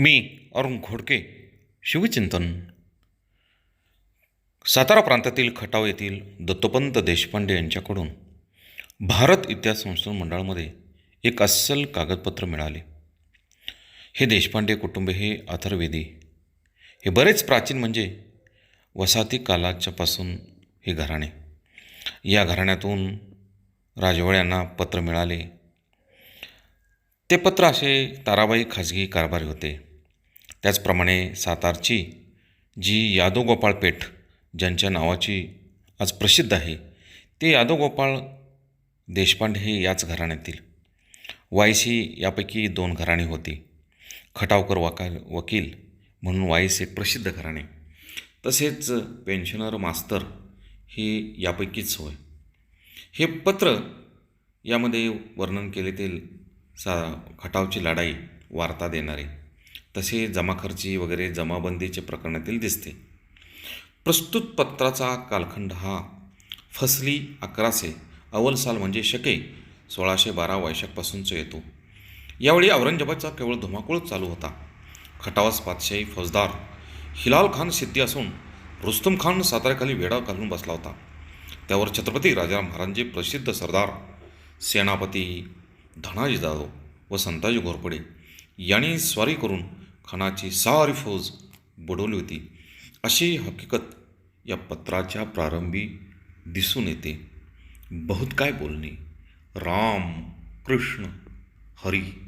मी अरुण घोडके शिवचिंतन. सातारा प्रांतातील खटाव येथील दत्तोपंत देशपांडे यांच्याकडून भारत इतिहास संशोधन मंडळामध्ये एक अस्सल कागदपत्र मिळाले. हे देशपांडे कुटुंब हे अथर्वेदी हे बरेच प्राचीन म्हणजे वसाहती कालाच्यापासून हे घराणे. या घराण्यातून राजवाड्यांना पत्र मिळाले. ते पत्र असे ताराबाई खाजगी कारभारी होते. त्याचप्रमाणे सातारची जी यादव गोपाळ पेठ ज्यांच्या नावाची आज प्रसिद्ध आहे ते यादव गोपाळ देशपांडे हे याच घराण्यातील. वायसी यापैकी दोन घराणी होती. खटावकर वकाल वकील म्हणून वाईस एक प्रसिद्ध घराणे. तसेच पेन्शनर मास्तर हे यापैकीच होय. हे पत्र यामध्ये वर्णन केले ते सा खटावची लढाई वार्ता देणारे. तसे जमाखर्ची वगैरे जमाबंदीचे प्रकरणातील दिसते. प्रस्तुत पत्राचा कालखंड हा फसली अकराशे अव्वल साल म्हणजे शके सोळाशे बारा वैशाखपासूनचा येतो. यावेळी औरंगजेबाचा केवळ धुमाकूळच चालू होता. खटावास पातशाही फौजदार हिलाल खान सिद्धी असून रुस्तुम खान साताऱ्याखाली वेढा घालून बसला होता. त्यावर छत्रपती राजाराम महाराजांचे प्रसिद्ध सरदार सेनापती धनाजी जाधव व संताजी घोरपडे यांनी स्वारी करून खानाची सारी फौज बुडवली होती. अशी हकीकत या पत्राच्या प्रारंभी दिसून येते. बहुत काय बोलणे. राम कृष्ण हरी.